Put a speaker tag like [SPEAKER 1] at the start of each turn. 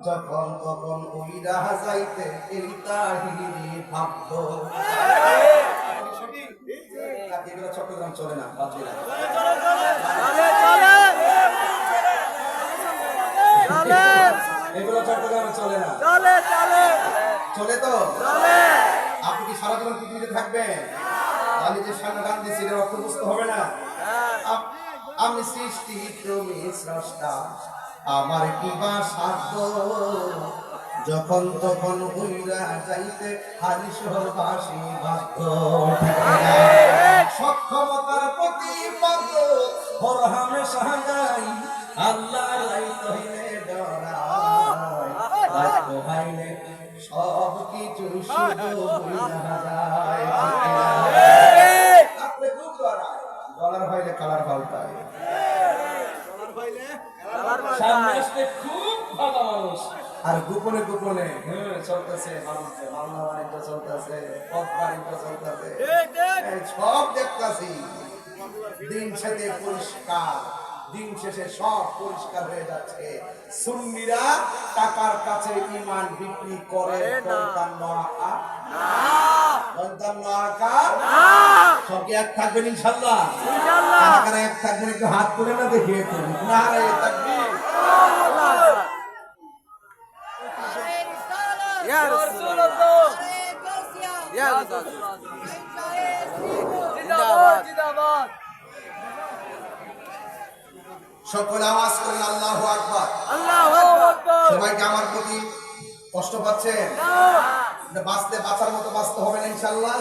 [SPEAKER 1] যখন তখন উইরা যাইতে এই ভাবত। চট্টগ্রাম চলে না আপনি থাকবেন? আমি যে হবে না। আপ- আমি সৃষ্টি তুমি স্রষ্টা। আমার কি বা সাধ্য? যখন তখন উইরা যাইতে হারিস বাসি বাধ্য। সক্ষমতার প্রতিপাদ্য হর হামেশা গাই আল্লাহ হইলে ডরাই হাইলে সব কিছু শুধু হইয়া যায়। আপনি খুব ডরায় ডলার হইলে কালার পাল্টায়। সামনে আসতে খুব ভালো মানুষ। আর গোপনে গোপনে। হ্যাঁ চলতেছে মানুষে মামলা বাণিজ্য চলতেছে। পথ বাণিজ্য চলতেছে সব দেখতাছি। দিন শেষে পরিষ্কার। দিন শেষে সব পরিষ্কার হয়ে যাচ্ছে। সুন্নিরা টাকার কাছে ইমান বিক্রি করে। পঞ্চান্ন সবকে এক থাকবেন ইনশাল্লাহ এক থাকবেন একটু হাত তুলে না সকল আওয়াজ করে আল্লাহ আকবর। সবাইকে আমার প্রতি কষ্ট পাচ্ছে? বাঁচতে বাঁচার মতো বাঁচতে হবে না ইনশাল্লাহ